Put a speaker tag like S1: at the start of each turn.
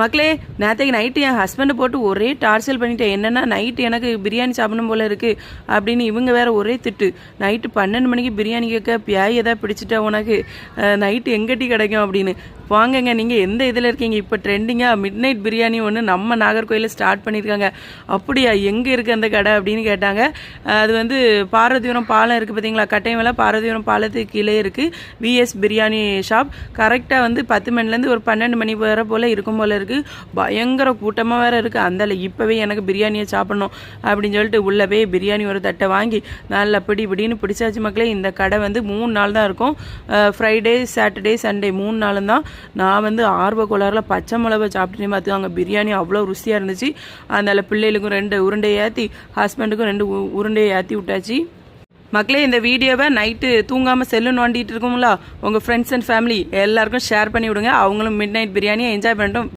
S1: மக்களே நேற்றுக்கு நைட்டு என் ஹஸ்பண்டை போட்டு ஒரே டார்ச்சல் பண்ணிட்டேன். என்னன்னா நைட்டு எனக்கு பிரியாணி சாப்பிடணும் போல இருக்குது அப்படின்னு இவங்க வேற ஒரே திட்டு. நைட்டு பன்னெண்டு மணிக்கு பிரியாணி கேட்க பியாய் ஏதாவது பிடிச்சிட்டா உனக்கு? நைட்டு எங்கட்டி கிடைக்கும்? அப்படின்னு. வாங்கங்க நீங்கள் எந்த இதில் இருக்கீங்க? இப்போ ட்ரெண்டிங்காக மிட் நைட் பிரியாணி ஒன்று நம்ம நாகர்கோயிலில் ஸ்டார்ட் பண்ணியிருக்காங்க அப்படியா எங்கே இருக்குது அந்த கடை அப்படின்னு கேட்டாங்க. அது வந்து பாரதிபுரம் பாலம் இருக்குது பார்த்தீங்களா கட்டைமலை பாரதிபுரம் பாலத்துக்கு கீழே இருக்குது விஎஸ் பிரியாணி ஷாப் கரெக்டாக வந்து பத்து மணிலேருந்து ஒரு பன்னெண்டு மணி வரை போல் இருக்கும் போல் இருக்குது பயங்கர கூட்டமாக வேறு இருக்குது அந்தால இப்போவே எனக்கு பிரியாணியை சாப்பிடணும் அப்படின்னு சொல்லிட்டு உள்ளே போய் பிரியாணி ஒரு தட்டை வாங்கி நல்லா பிடி பிடின்னு பிடிச்சாச்சு மக்களே. இந்த கடை வந்து மூணு நாள் தான் இருக்கும். ஃப்ரைடே சாட்டர்டே சண்டே மூணு நாளும் தான். நான் வந்து ஆர்வ கோளாறில் பச்சை மிளகா சாப்பிட்டு பார்த்துக்காங்க பிரியாணி அவ்வளோ ருசியாக இருந்துச்சு. அதனால பிள்ளைகளுக்கும் ரெண்டு உருண்டையை ஏற்றி ஹஸ்பண்டுக்கும் ரெண்டு உருண்டையை ஏற்றி விட்டாச்சு. மக்களே இந்த வீடியோவை நைட்டு தூங்காமல் செல்லு நோண்டிட்டு இருக்கோங்களா உங்கள் ஃப்ரெண்ட்ஸ் அண்ட் ஃபேமிலி எல்லாருக்கும் ஷேர் பண்ணி விடுங்க. அவங்களும் மிட் நைட் பிரியாணியை என்ஜாய் பண்ணிட்டோம்.